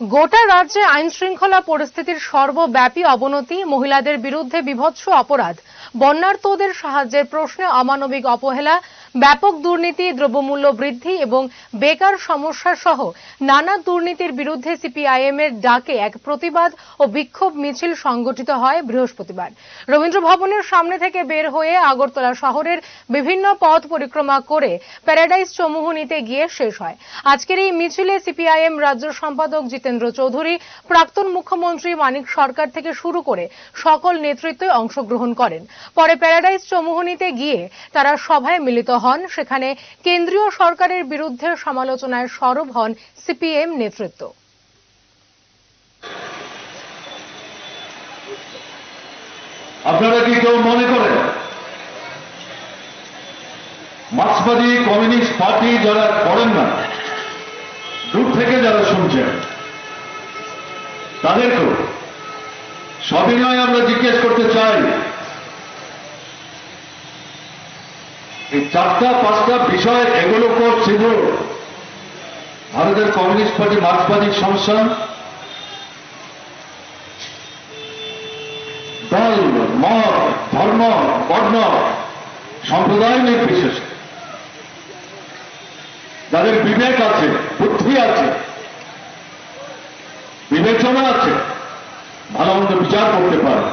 গোটা রাজ্যে আইন শৃঙ্খলা পরিস্থিতির সর্বব্যাপী অবনতি, মহিলাদের বিরুদ্ধে বিভৎস অপরাধ, বন্যার্তদের সাহায্যের প্রশ্নে অমানবিক অবহেলা ব্যাপক দুর্নীতি, দ্রব্যমূল্য বৃদ্ধি এবং বেকার সমস্যা সহ নানা দুর্নীতির বিরুদ্ধে সিপিআইএম এর ডাকে এক প্রতিবাদ ও বিক্ষোভ মিছিল সংগঠিত হয় বৃহস্পতিবার। রবীন্দ্র ভবনের সামনে থেকে বের হয়ে আগরতলা শহরের বিভিন্ন পথ পরিক্রমা করে প্যারাডাইস চমুহনীতে গিয়ে শেষ হয়। আজকের এই মিছিলে সিপিআইএম রাজ্য সম্পাদক জিতেন্দ্র চৌধুরী, প্রাক্তন মুখ্যমন্ত্রী মানিক সরকার থেকে শুরু করে সকল নেতৃত্বে অংশগ্রহণ করেন। পরে প্যারাডাইস চমুহনীতে গিয়ে তারা সভায় মিলিত হন, সেখানে কেন্দ্রীয় সরকারের বিরুদ্ধে সমালোচনায় সরব হন সিপিএম নেতৃত্ব। আপনারা কি কেউ মনে করেন? মার্ক্সবাদী কমিউনিস্ট পার্টি যারা করেন না, দূর থেকে যারা শুনছেন, তাদেরকেও সবিনয় আমরা জিজ্ঞেস করতে চাই। এই চারটা, পাঁচটা বিষয় এগুলো ছিল ভারতের কমিউনিস্ট পার্টি মার্ক্সবাদী সংসদ। দল, মত, ধর্ম, বর্ণ, সম্প্রদায় নির্বিশেষে। যাদের বিবেক আছে, বুদ্ধি আছে, বিবেচনা আছে, ভালো মন্দ বিচার করতে পারে।